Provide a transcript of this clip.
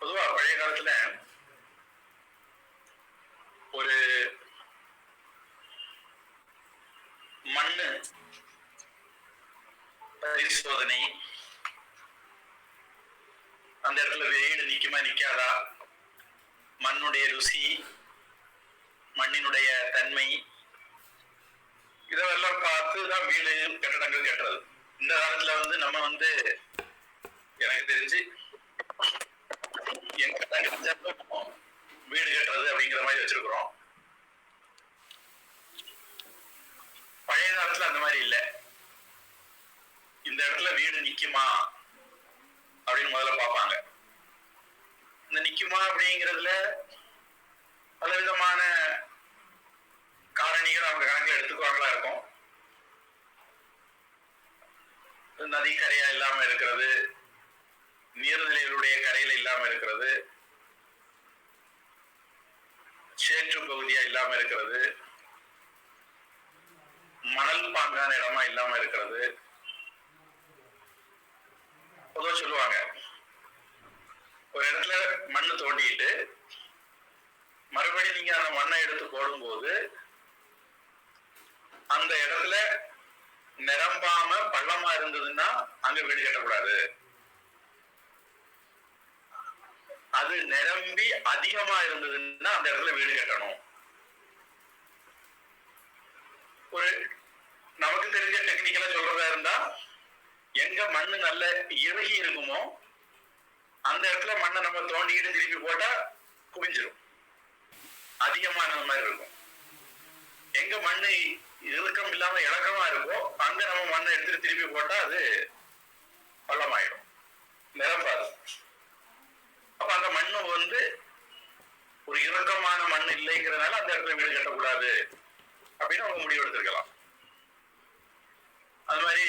பொதுவா பழைய காலத்துல ஒரு மண்ணு பரிசோதனை அந்த இடத்துல வெயில் நிக்குமா நிக்காதா? மண்ணுடைய ருசி மண்ணினுடைய தன்மை இதெல்லாம் பார்த்து தான் வீடு கட்டடங்கள் கட்டுறது. இந்த காலத்துல வந்து நம்ம வந்து எனக்கு தெரிஞ்சு எங்க கிடைச்சாலும் வீடு கட்டுறது அப்படிங்கிற மாதிரி வச்சிருக்கிறோம். பழைய காலத்துல அந்த மாதிரி இல்ல. இந்த இடத்துல வீடு நிக்குமா? அப்படின்னு முதல்ல பார்ப்பாங்க. இந்த நிக்குமா அப்படிங்கிறதுல பல விதமான காரணிகள் அவங்க கணக்கில் எடுத்துக்குவாங்களா இருக்கும். நதிக்கரையா இல்லாம இருக்கிறது நீர்நிலைகளுடைய கரையில இல்லாம இருக்கிறது சேற்று பகுதியா இல்லாம இருக்கிறது. மணல் பாங்கான இடமா இல்லாம இருக்கிறது. பொதுவா சொல்லுவாங்க. ஒரு இடத்துல மண்ணு தோண்டிட்டு மறுபடியும் நீங்க அந்த மண்ணை எடுத்து போடும்போது அந்த இடத்துல நிரம்பாம பள்ளமா இருந்ததுன்னா அங்க வீடு கட்டக்கூடாது. அது நிரம்பி அதிகமா இருந்ததுன்னா அந்த இடத்துல வீடு கட்டணும். ஒரு நமக்கு தெரிஞ்ச டெக்னிக்கலா சொல்றதா இருந்தா எங்க மண்ணு நல்ல இறுகி இருக்குமோ அந்த இடத்துல மண்ணை நம்ம தோண்டிக்கிட்டு திருப்பி போட்டா குவிஞ்சிரும். அதிகமான மாதிரி இருக்கும். எங்க மண்ணு இறுக்கம் இல்லாம இலக்கமா இருக்கோ அங்க நம்ம மண்ணை எடுத்துட்டு திருப்பி போட்டா அது பள்ளமாயிடும் நிரம்பாது அப்ப அந்த மண்ணு வந்து ஒரு இறுக்கமான மண் இல்லைங்கிறதுனால அந்த இடத்துல வீடு கட்டக்கூடாது அப்படின்னு அவங்க முடிவு எடுத்திருக்கலாம். அது மாதிரி